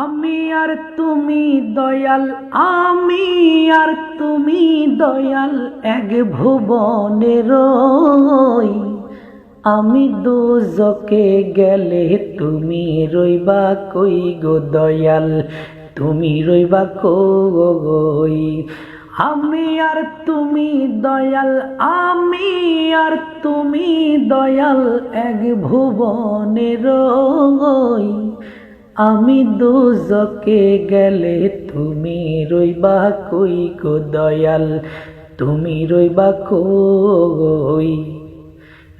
আমি আর তুমি দয়াল, আমি আর তুমি দয়াল, এক ভুবনের আমি দুজকে গেলে তুমি রইবা কই গো দয়াল, তুমি রইবা কই আমি আর তুমি দয়াল, আমি আর তুমি দয়াল, এক ভুবনের আমি দুজকে গেলে তুমি রইবা কই গো দয়াল? তুমি রইবা কই?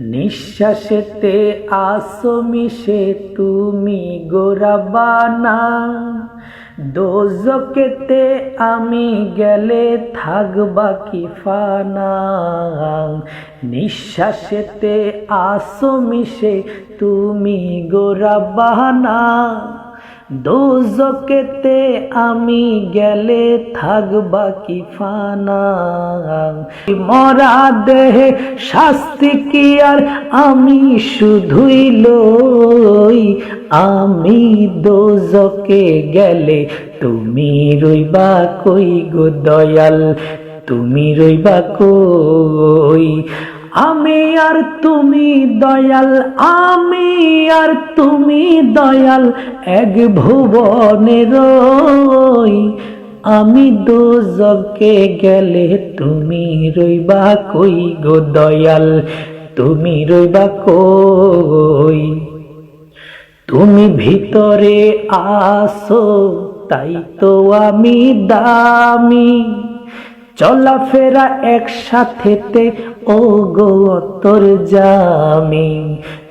নিঃশ্বাসেতে আসো মিশে তুমি গোরাবানা দোজকেতে আমি গেলে থাকবা কি ফানা। নিঃশ্বাসেতে আসো মিশে তুমি গোরাবানা দোজকেতে আমি গেলে থাকবা কি ফানা? মরা দেহে শাস্তি কি আর আমি শুধুই লই? আমি দোজকে গেলে তুমি রইবা কই গো দয়াল? তুমি রইবা কই? আমি আর তুমি দয়াল, আমি আর তুমি দয়াল, এক ভুবনের আমি দোজকে গেলে তুমি রইবা কই গো দয়াল? তুমি রইবা কই? তুমি ভিতরে আসো তাই তো আমি দামি। চলাফেরা একসাথেতে ও গো জামি,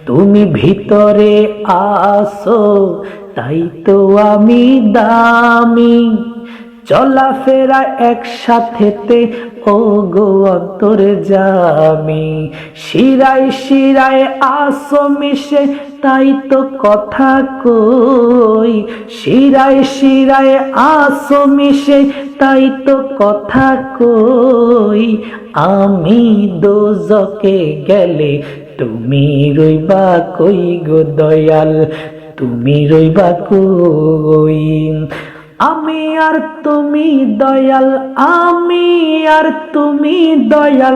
তুমি ভিতরে আসো, তাই তো আমি দামি। চলাফেরা একসাথেতে ও গো জামি, শিরায় শিরায় আসো মিশে, তাই তো কথা কই। শিরায় শিরায় আসো মিশে তাই তো কথা কই, আমি দোজকে গেলে তুমি রইবা কই গো দয়াল, তুমি রইবা কই? আমি আর তুমি দয়াল, আমি আর তুমি দয়াল,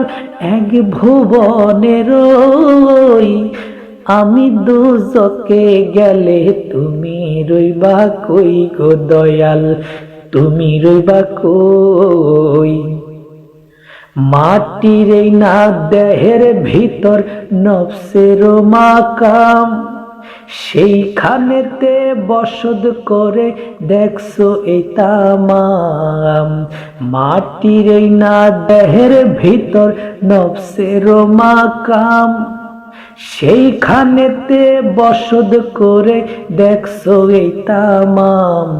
এক ভুবনের আমি দুজকে গেলে তুমি রইবা কই গো দয়াল তুমি রইবা কই? মাটির এই না দেহের ভিতর নফসের মাকাম, সেইখানেতে বসদ করে দেখছ এই তামাম। মাটির এই না দেহের ভিতর নফসের মাকাম, সেইখানেতে বসদ করে দেখছ এই তামাম।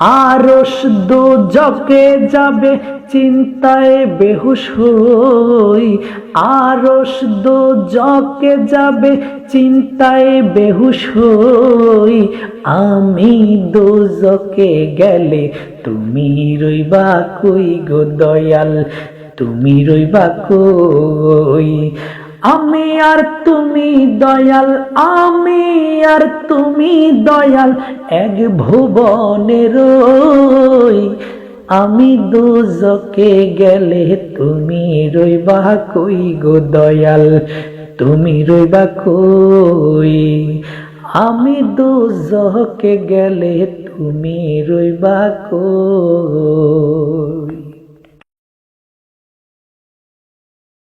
আরস দু জকে যাবে, চিন্তায় বেহুশ হই। আরস দু জকে যাবে, চিন্তায় বেহুশ হই। আমি দোজকে গেলে তুমি রইবা কই গো দয়াল? তুমি রইবা কই? আমি আর তুমি দয়াল, আমি আর তুমি দয়াল, এক ভুবনের আমি দুজকে গেলে তুমি রইবা কই গো দয়াল, তুমি রইবা কই? আমি দুজকে গেলে তুমি রইবা কই?